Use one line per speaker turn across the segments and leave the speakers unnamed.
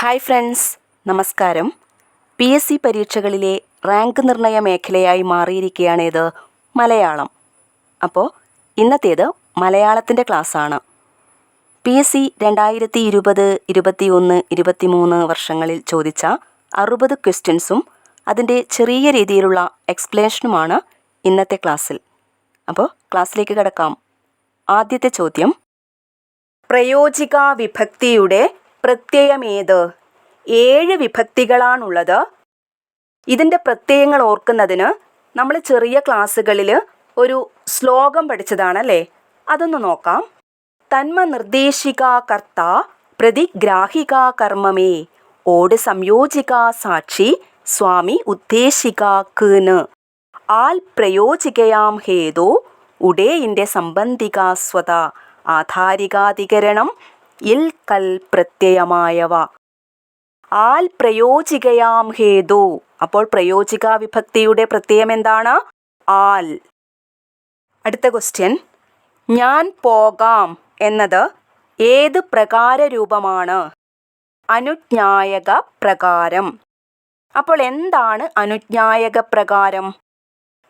Hi friends നമസ്കാരം. P S C പരീക്ഷകളിലെ rank നിർണയ മേഖലയായി മാറിയിരിക്കുകയാണേത് മലയാളം. അപ്പോൾ ഇന്നത്തേത് മലയാളത്തിന്റെ ക്ലാസ്സാണ്. പി എസ് സി രണ്ടായിരത്തി ഇരുപത് ഇരുപത്തി ഒന്ന് ഇരുപത്തി മൂന്ന് വർഷങ്ങളിൽ ചോദിച്ച അറുപത് ക്വസ്റ്റ്യൻസും അതിന്റെ ചെറിയ രീതിയിലുള്ള എക്സ്പ്ലനേഷനുമാണ് ഇന്നത്തെ ക്ലാസ്സിൽ. അപ്പോൾ ക്ലാസ്സിലേക്ക് കിടക്കാം. ആദ്യത്തെ ചോദ്യം. പ്രയോജിക വിഭക്തിയുടെ പ്രത്യയമേത്? ഏഴ് വിഭക്തികളാണുള്ളത്. ഇതിന്റെ പ്രത്യയങ്ങൾ ഓർക്കുന്നതിന് നമ്മൾ ചെറിയ ക്ലാസ്സുകളിൽ ഒരു ശ്ലോകം പഠിച്ചതാണല്ലേ? അതൊന്ന് നോക്കാം. തന്മ നിർദ്ദേശിക കർത്ത പ്രതിഗ്രാഹിക കർമ്മമേ. ഓട് സംയോജിക സാക്ഷി സ്വാമി ഉദ്ദേശിക കീന്. ആൽ പ്രയോജികയാം ഹേതു ഉടേയിന്റെ സംബന്ധിക സ്വത. ആധാരികാധികരണം ഇൽ കൽ പ്രത്യയമായവ. ആൽ പ്രയോജികയാം ഹേതു. അപ്പോൾ പ്രയോജിക വിഭക്തിയുടെ പ്രത്യയം എന്താണ്? ആൽ. അടുത്ത ക്വസ്റ്റ്യൻ ഞാൻ പോകാം എന്നത് ഏത് പ്രകാര രൂപമാണ്? അനുജ്ഞായക പ്രകാരം അപ്പോൾ എന്താണ് അനുജ്ഞായക പ്രകാരം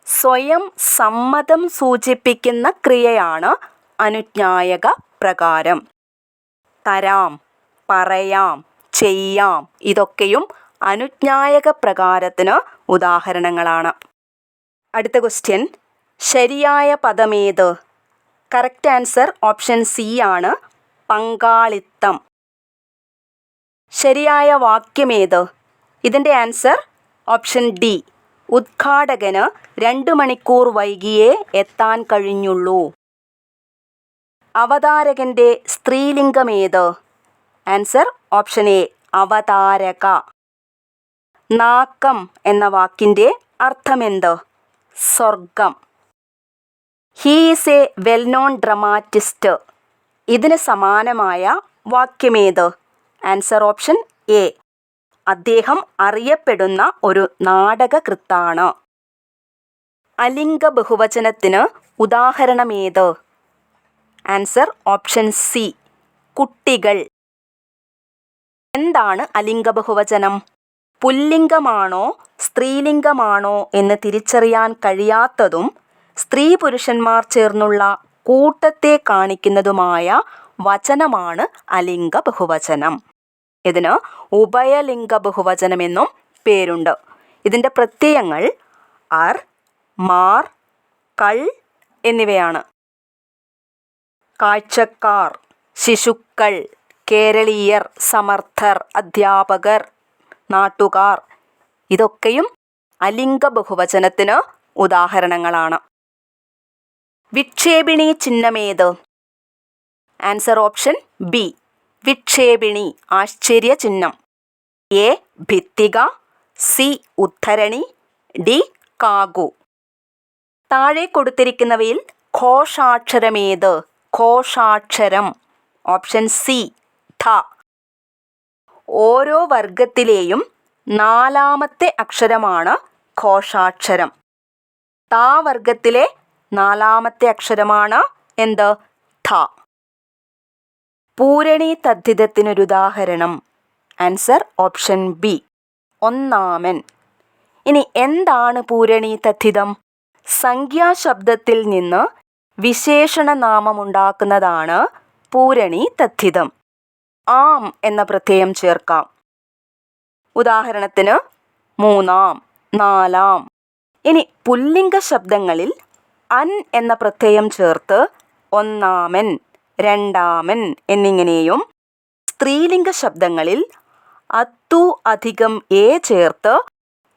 സ്വയം സമ്മതം സൂചിപ്പിക്കുന്ന ക്രിയയാണ് അനുജ്ഞായക പ്രകാരം തരാം പറയാം ചെയ്യാം. ഇതൊക്കെയും അനുജ്ഞായക പ്രകാരത്തിന് ഉദാഹരണങ്ങളാണ്. അടുത്ത ക്വസ്റ്റ്യൻ ശരിയായ പദമേത്? കറക്റ്റ് ആൻസർ ഓപ്ഷൻ സി ആണ് പങ്കാളിത്തം. ശരിയായ വാക്യമേത്? ഇതിന്റെ ആൻസർ ഓപ്ഷൻ ഡി ഉദ്ഘാടകന് രണ്ട് മണിക്കൂർ വൈകിയേ എത്താൻ കഴിഞ്ഞുള്ളൂ. അവതാരകന്റെ സ്ത്രീലിംഗമേത്? ആൻസർ ഓപ്ഷൻ എ അവതാരക. നാക്കം എന്ന വാക്കിന്റെ അർത്ഥമെന്ത്? സ്വർഗം he is a well known dramatist ഇതിന് സമാനമായ വാക്യമേത്? Answer option A. അദ്ദേഹം അറിയപ്പെടുന്ന ഒരു നാടകകൃത്താണ്. അലിംഗ ബഹുവചനത്തിന് ഉദാഹരണമേത്? ആൻസർ ഓപ്ഷൻ സി കുട്ടികൾ. എന്താണ് അലിംഗ ബഹുവചനം പുല്ലിംഗമാണോ സ്ത്രീലിംഗമാണോ എന്ന് തിരിച്ചറിയാൻ കഴിയാത്തതും സ്ത്രീ പുരുഷന്മാർ ചേർന്നുള്ള കൂട്ടത്തെ കാണിക്കുന്നതുമായ വചനമാണ് അലിംഗ ബഹുവചനം ഇതിന് ഉഭയലിംഗ ബഹുവചനം എന്നും പേരുണ്ട്. ഇതിന്റെ പ്രത്യയങ്ങൾ അർ മാർ കൾ എന്നിവയാണ്. കാഴ്ചക്കാർ ശിശുക്കൾ കേരളീയർ സമർത്ഥർ അധ്യാപകർ നാട്ടുകാർ. ഇതൊക്കെയും അലിംഗ ബഹുവചനത്തിന് ഉദാഹരണങ്ങളാണ്. വിക്ഷേപിണി ചിഹ്നമേത്? Answer option B. വിക്ഷേപിണി ആശ്ചര്യ ചിഹ്നം. എ. ഭിത്തിക. സി. ഉദ്ധരണി. ഡി. കാഗു താഴെ കൊടുത്തിരിക്കുന്നവയിൽ ഘോഷാക്ഷരമേത്? ഘോഷാക്ഷരം ഓപ്ഷൻ സി ഥ ഓരോ വർഗത്തിലെയും നാലാമത്തെ അക്ഷരമാണ് ഘോഷാക്ഷരം താ വർഗത്തിലെ നാലാമത്തെ അക്ഷരമാണ് എന്ത്? ധ. പൂരണി തദ്ധിതത്തിനൊരു ഉദാഹരണം. Answer option B. ഒന്നാമൻ. ഇനി എന്താണ് പൂരണി തദ്ധിതം? സംഖ്യാശബ്ദത്തിൽ നിന്ന് വിശേഷണ നാമമുണ്ടാക്കുന്നതാണ് പൂരണി തദ്ധിതം. ആം എന്ന പ്രത്യയം ചേർക്കാം. ഉദാഹരണത്തിന് മൂന്നാം നാലാം. ഇനി പുല്ലിംഗ ശബ്ദങ്ങളിൽ അൻ എന്ന പ്രത്യയം ചേർത്ത് ഒന്നാമൻ രണ്ടാമൻ എന്നിങ്ങനെയും സ്ത്രീലിംഗ ശബ്ദങ്ങളിൽ അത്തു അധികം എ ചേർത്ത്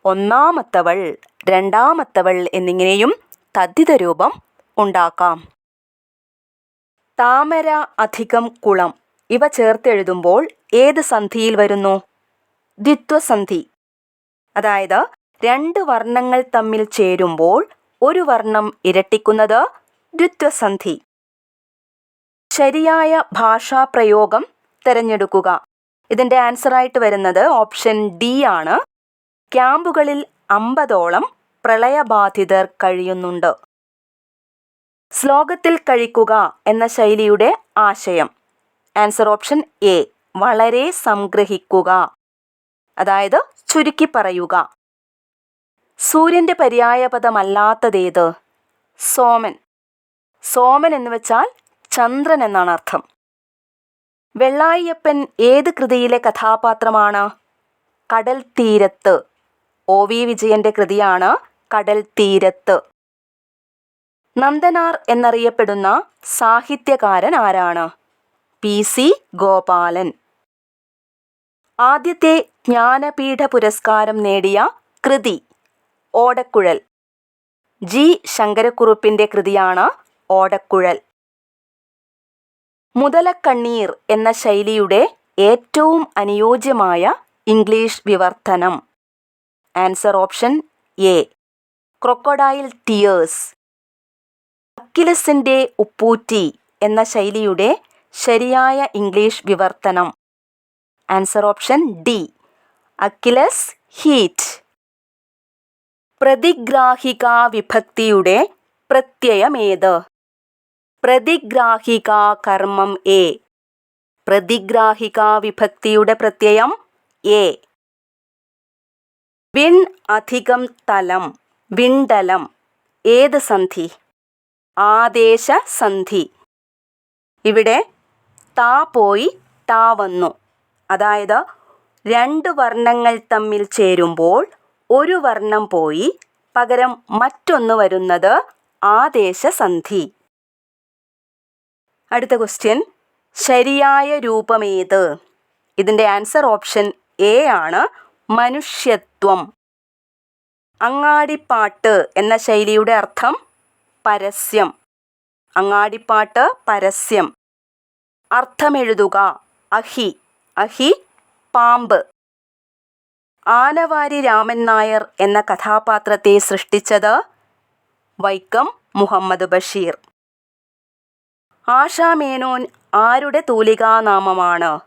ഒന്നാമത്തവൾ രണ്ടാമത്തവൾ എന്നിങ്ങനെയും തദ്ധിത രൂപം ഉണ്ടാക്കാം. താമര അധികം കുളം. ഇവ ചേർത്തെഴുതുമ്പോൾ ഏത് സന്ധിയിൽ വരുന്നു? ദ്വിത്വസന്ധി. അതായത് രണ്ട് വർണങ്ങൾ തമ്മിൽ ചേരുമ്പോൾ ഒരു വർണം ഇരട്ടിക്കുന്നത് ദ്വിത്വസന്ധി. ശരിയായ ഭാഷാപ്രയോഗം തിരഞ്ഞെടുക്കുക. ഇതിന്റെ ആൻസറായിട്ട് വരുന്നത് ഓപ്ഷൻ ഡി ആണ്. ക്യാമ്പുകളിൽ അമ്പതോളം പ്രളയബാധിതർ കഴിയുന്നുണ്ട്. ശ്ലോകത്തിൽ കഴിക്കുക എന്ന ശൈലിയുടെ ആശയം. ആൻസർ ഓപ്ഷൻ എ വളരെ സംഗ്രഹിക്കുക. അതായത് ചുരുക്കി പറയുക. സൂര്യന്റെ പര്യായപദമല്ലാത്തതേത്? സോമൻ. സോമൻ എന്ന് വെച്ചാൽ ചന്ദ്രൻ എന്നാണ് അർത്ഥം. വെള്ളായിയപ്പൻ ഏത് കൃതിയിലെ കഥാപാത്രമാണ്? കടൽ തീരത്ത് ഒ വി കൃതിയാണ് കടൽ തീരത്ത് നന്ദനാർ എന്നറിയപ്പെടുന്ന സാഹിത്യകാരൻ ആരാണ്? P C Gopalan. ആദ്യത്തെ ജ്ഞാനപീഠ പുരസ്കാരം നേടിയ കൃതി ഓടക്കുഴൽ. ജി ശങ്കരക്കുറുപ്പിന്റെ കൃതിയാണ് ഓടക്കുഴൽ. മുതലക്കണ്ണീർ എന്ന ശൈലിയുടെ ഏറ്റവും അനുയോജ്യമായ ഇംഗ്ലീഷ് വിവർത്തനം. Answer option A. Crocodile tears അക്കിലസിന്റെ ഉപ്പൂറ്റി എന്ന ശൈലിയുടെ ശരിയായ ഇംഗ്ലീഷ് വിവർത്തനം. Answer option D. Achilles heel. പ്രതിഗ്രാഹിക വിഭക്തിയുടെ പ്രത്യയമേത്? പ്രതിഗ്രാഹിക കർമ്മം എ. പ്രതിഗ്രാഹിക വിഭക്തിയുടെ പ്രത്യയം എ. വിൺ അധികം തലം വിണ്ടലം. ഏത് സന്ധി? ആദേശ സന്ധി ഇവിടെ താ പോയി താ വന്നു. അതായത് രണ്ട് വർണങ്ങൾ തമ്മിൽ ചേരുമ്പോൾ ഒരു വർണം പോയി പകരം മറ്റൊന്ന് വരുന്നത് ആദേശ ആദേശസന്ധി. അടുത്ത ക്വസ്റ്റ്യൻ ശരിയായ രൂപമേത്? ഇതിന്റെ ആൻസർ ഓപ്ഷൻ എ ആണ് മനുഷ്യത്വം. അങ്ങാടിപ്പാട്ട് എന്ന ശൈലിയുടെ അർത്ഥം പരസ്യം. അങ്ങാടിപ്പാട്ട് പരസ്യം. അർത്ഥമെഴുതുക. അഹി. അഹി പാമ്പ്. ആനവാരി രാമൻ നായർ എന്ന കഥാപാത്രത്തെ സൃഷ്ടിച്ചത് വൈക്കം മുഹമ്മദ് ബഷീർ. ആശാ മേനോൻ ആരുടെ തൂലികാനാമമാണ്?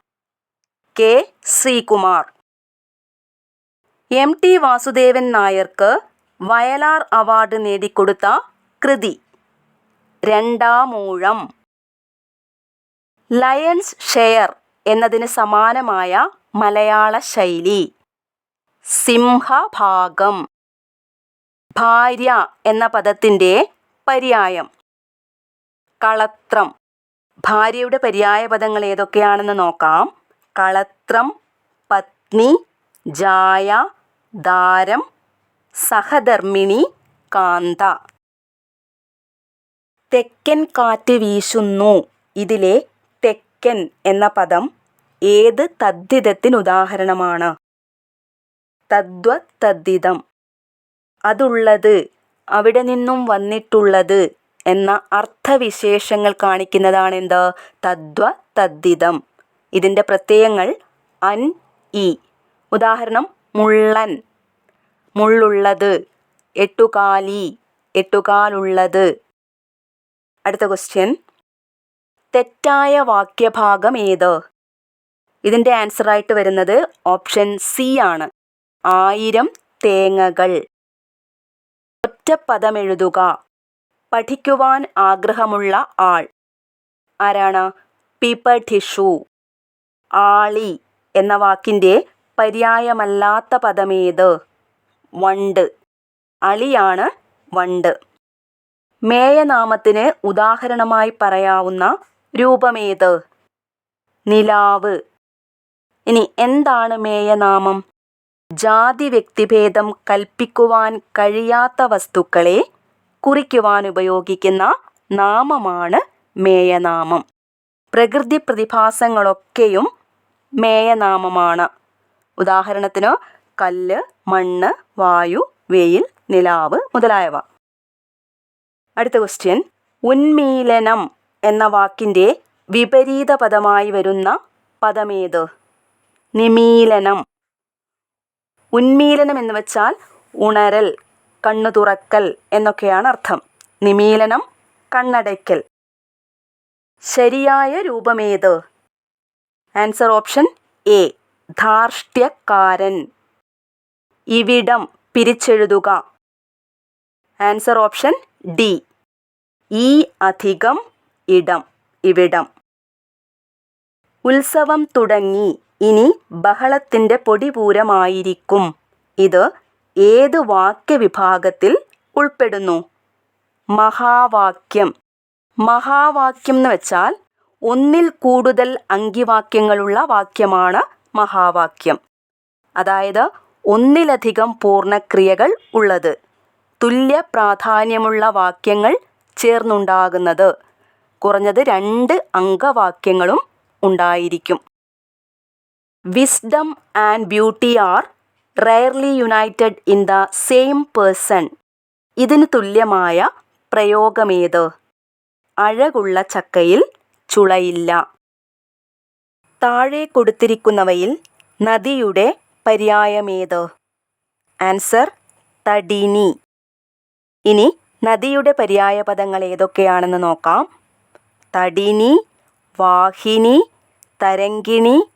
K. Sreekumar. M. T. Vasudevan നായർക്ക് വയലാർ അവാർഡ് നേടിക്കൊടുത്ത കൃതി. രണ്ടാമൂഴം. ലയൺസ് ഷെയർ എന്നതിന് സമാനമായ മലയാള ശൈലി. സിംഹഭാഗം. ഭാര്യ എന്ന പദത്തിന്റെ പര്യായം. കളത്രം. ഭാര്യയുടെ പര്യായ പദങ്ങൾ ഏതൊക്കെയാണെന്ന് നോക്കാം. കളത്രം പത്നി ജായ ദാരം സഹധർമ്മിണി കാന്ത. തെക്കൻ കാറ്റ് വീശുന്നു. ഇതിലെ തെക്കൻ എന്ന പദം ഏത് തദ്ധിതത്തിനുദാഹരണമാണ്? തദ്വത്തദ്ധിതം അതുള്ളത് അവിടെ നിന്നും വന്നിട്ടുള്ളത് എന്ന അർത്ഥവിശേഷങ്ങൾ കാണിക്കുന്നതാണെന്ത്? തദ്വ തദ്ധിതം ഇതിന്റെ പ്രത്യയങ്ങൾ അൻ ഇ. ഉദാഹരണം മുള്ളൻ. മുള്ളുള്ളത് എട്ടുകാലി. എട്ടുകാലുള്ളത്. അടുത്ത ക്വസ്റ്റ്യൻ തെറ്റായ വാക്യഭാഗം ഏത്? ഇതിന്റെ ആൻസറായിട്ട് വരുന്നത് ഓപ്ഷൻ സി ആണ്. ആയിരം തേങ്ങകൾ. ഒറ്റപ്പദം എഴുതുക. പഠിക്കുവാൻ ആഗ്രഹമുള്ള ആൾ. ആരാണ്? പിപഠിഷു ആളി എന്ന വാക്കിന്റെ പര്യായമല്ലാത്ത പദമേത് വണ്ട്. അളിയാണ് വണ്ട്. മേയനാമത്തിന് ഉദാഹരണമായി പറയാവുന്ന രൂപമേത്? നിലാവ്. ഇനി എന്താണ് മേയനാമം? ജാതി വ്യക്തിഭേദം കൽപ്പിക്കുവാൻ കഴിയാത്ത വസ്തുക്കളെ കുറിക്കുവാൻ ഉപയോഗിക്കുന്ന നാമമാണ് മേയനാമം. പ്രകൃതി പ്രതിഭാസങ്ങളൊക്കെയും മേയനാമമാണ്. ഉദാഹരണത്തിന് കല്ല് മണ്ണ് വായു വെയിൽ നിലാവ് മുതലായവ. അടുത്ത ക്വസ്റ്റ്യൻ ഉന്മീലനം എന്ന വാക്കിന്റെ വിപരീത പദമായി വരുന്ന പദമേത്? നിമീലനം. ഉന്മീലനം എന്ന് വെച്ചാൽ ഉണരൽ കണ്ണു തുറക്കൽ എന്നൊക്കെയാണ് അർത്ഥം. നിമീലനം കണ്ണടയ്ക്കൽ. ശരിയായ രൂപമേത്? ആൻസർ ഓപ്ഷൻ എ ധാർഷ്ട്യക്കാരൻ. ഇവിടം പിരിച്ചെഴുതുക. Answer option D. ഈ അധികം ഇടം ഇവിടം. ഉത്സവം തുടങ്ങി. ഇനി ബഹളത്തിന്റെ പൊടിപൂരമായിരിക്കും. ഇത് ഏത് വാക്യവിഭാഗത്തിൽ ഉൾപ്പെടുന്നു? മഹാവാക്യം. മഹാവാക്യം എന്ന് വെച്ചാൽ ഒന്നിൽ കൂടുതൽ അങ്കിവാക്യങ്ങളുള്ള വാക്യമാണ് മഹാവാക്യം. അതായത് ഒന്നിലധികം പൂർണക്രിയകൾ ഉള്ളത്. തുല്യ പ്രാധാന്യമുള്ള വാക്യങ്ങൾ ചേർന്നുണ്ടാകുന്നത്. കുറഞ്ഞത് രണ്ട് അംഗവാക്യങ്ങളും ഉണ്ടായിരിക്കും. Wisdom and beauty are rarely united in the same person ഇതിന് തുല്യമായ പ്രയോഗമേത്? അഴകുള്ള ചക്കയിൽ ചുളയില്ല. താഴെ കൊടുത്തിരിക്കുന്നവയിൽ നദിയുടെ പര്യായമേത്? ആൻസർ തടിനി. ഇനി നദിയുടെ പര്യായ പദങ്ങൾ ഏതൊക്കെയാണെന്ന് നോക്കാം. തടിനി വാഹിനി തരങ്കിണി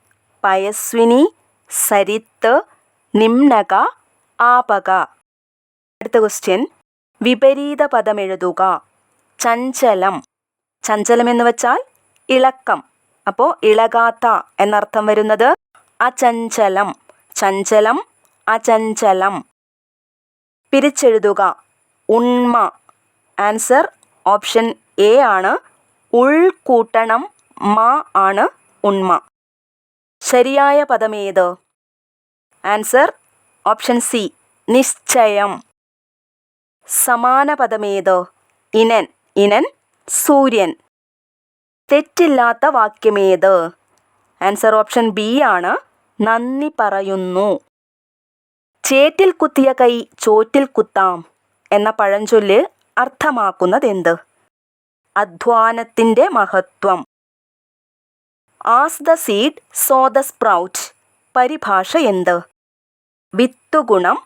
പയസ്വിനി സരിത്ത് നിംനക ആപക. അടുത്ത ക്വസ്റ്റ്യൻ വിപരീത പദം എഴുതുക. ചഞ്ചലം. ചഞ്ചലം എന്ന് വെച്ചാൽ ഇളക്കം. അപ്പോൾ ഇളകാത്ത എന്നർത്ഥം വരുന്നത് അചഞ്ചലം. ചഞ്ചലം അചഞ്ചലം. പിരിച്ചെഴുതുക. ഉണ്മ. ആൻസർ ഓപ്ഷൻ എ ആണ്. ഉൾ കൂട്ടണം മ ആണ് ഉണ്മ. ശരിയായ പദമേത്? ആൻസർ ഓപ്ഷൻ സി നിശ്ചയം. സമാന പദമേത്? ഇനൻ. ഇനൻ സൂര്യൻ. തെറ്റില്ലാത്ത വാക്യമേത്? ആൻസർ ഓപ്ഷൻ ബി ആണ്. നന്ദി പറയുന്നു. ചേറ്റിൽ കുത്തിയ കൈ ചോറ്റിൽ കുത്താം. എന്ന പഴഞ്ചൊല്ല് അർത്ഥമാക്കുന്നതെന്ത്? അധ്വാനത്തിന്റെ മഹത്വം. As the seed so the sprout പരിഭാഷ എന്ത്? വിത്തുഗുണം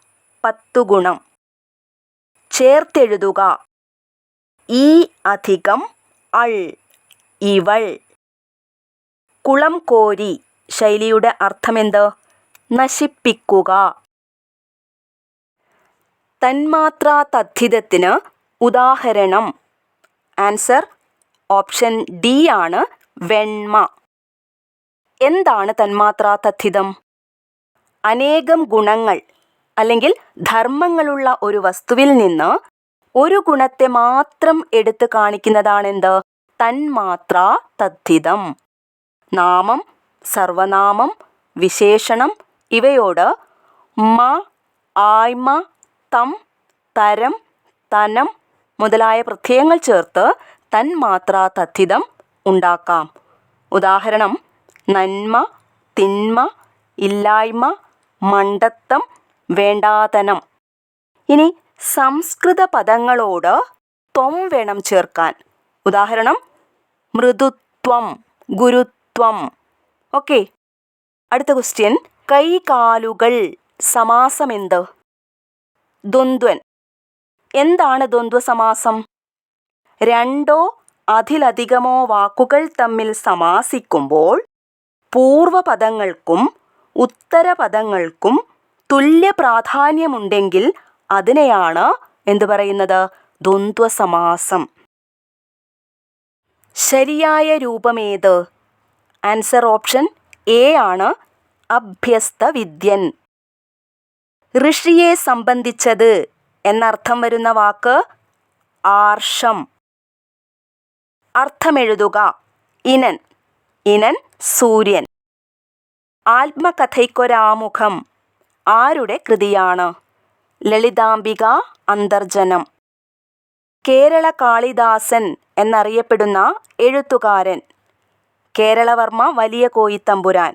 പത്തുഗുണം. ചേർത്തെഴുതുക. ഈ അധികം അൾ ഇവൾ. കുളം കോരി. ശൈലിയുടെ അർത്ഥമെന്ത്? നശിപ്പിക്കുക. തന്മാത്രാ തദ്ധിതത്തിന് ഉദാഹരണം. ആൻസർ ഓപ്ഷൻ ഡി ആണ് വെണ്മ. എന്താണ് തന്മാത്രാ തദ്ധിതം അനേകം ഗുണങ്ങൾ അല്ലെങ്കിൽ ധർമ്മങ്ങളുള്ള ഒരു വസ്തുവിൽ നിന്ന് ഒരു ഗുണത്തെ മാത്രം എടുത്തു കാണിക്കുന്നതാണെന്ത്? തന്മാത്രാ തദ്ധിതം നാമം സർവനാമം വിശേഷണം ഇവയോട് മ ആയ്മ തം തരം തനം മുതലായ പ്രത്യയങ്ങൾ ചേർത്ത് തന്മാത്ര തദ്ധിതം ഉണ്ടാക്കാം. ഉദാഹരണം നന്മ തിന്മ ഇല്ലായ്മ മണ്ടത്തം വേണ്ടാതനം. ഇനി സംസ്കൃത പദങ്ങളോട് ത്വം വേണം ചേർക്കാൻ. ഉദാഹരണം മൃദുത്വം ഗുരുത്വം. ഓക്കെ. അടുത്ത ക്വസ്റ്റ്യൻ കൈകാലുകൾ സമാസം എന്ത് ദ്വന്ദ്വൻ. എന്താണ് ദ്വന്ദ്വ സമാസം രണ്ടോ അതിലധികമോ വാക്കുകൾ തമ്മിൽ സമാസിക്കുമ്പോൾ പൂർവപദങ്ങൾക്കും ഉത്തരപദങ്ങൾക്കും തുല്യ പ്രാധാന്യമുണ്ടെങ്കിൽ അതിനെയാണ് എന്തു പറയുന്നത്? ദ്വന്ദ്വ സമാസം ശരിയായ രൂപമേത്? ആൻസർ ഓപ്ഷൻ എ ആണ് അഭ്യസ്ത വിദ്യൻ ഋഷിയെ സംബന്ധിച്ചത് എന്നർത്ഥം വരുന്ന വാക്ക് ആർഷം. അർത്ഥമെഴുതുക. ഇനൻ. ഇനൻ സൂര്യൻ. ആത്മകഥയ്ക്കൊരാമുഖം. ആരുടെ കൃതിയാണ്? ലളിതാംബിക അന്തർജനം. കേരള കാളിദാസൻ എന്നറിയപ്പെടുന്ന എഴുത്തുകാരൻ. കേരളവർമ്മ വലിയ കോയിത്തമ്പുരാൻ.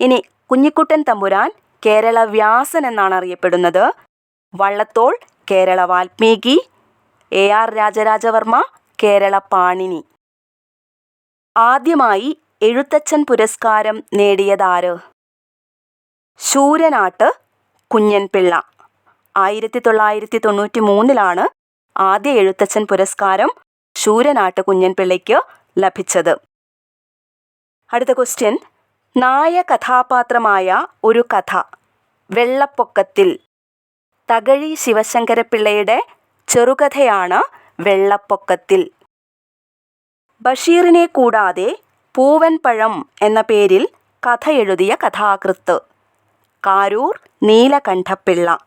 ഇനി കുഞ്ഞിക്കുട്ടൻ തമ്പുരാൻ കേരള വ്യാസൻ എന്നാണ് അറിയപ്പെടുന്നത്. Vallathol Kerala Valmiki. A R Raja Raja Varma Kerala Panini. ആദ്യമായി എഴുത്തച്ഛൻ പുരസ്കാരം നേടിയതാര്? ശൂരനാട്ട് കുഞ്ഞൻപിള്ള. ആയിരത്തി തൊള്ളായിരത്തി തൊണ്ണൂറ്റി മൂന്നിലാണ് ആദ്യ എഴുത്തച്ഛൻ പുരസ്കാരം ശൂരനാട്ട് കുഞ്ഞൻപിള്ളയ്ക്ക് ലഭിച്ചത്. അടുത്ത ക്വസ്റ്റ്യൻ നായ കഥാപാത്രമായ ഒരു കഥ. വെള്ളപ്പൊക്കത്തിൽ. തകഴി ശിവശങ്കരപ്പിള്ളയുടെ ചെറുകഥയാണ് വെള്ളപ്പൊക്കത്തിൽ. ബഷീറിനെ കൂടാതെ പൂവൻ പഴം എന്ന പേരിൽ കഥ എഴുതിയ കഥാകൃത്ത്. കാരൂർ നീലകണ്ഠപിള്ള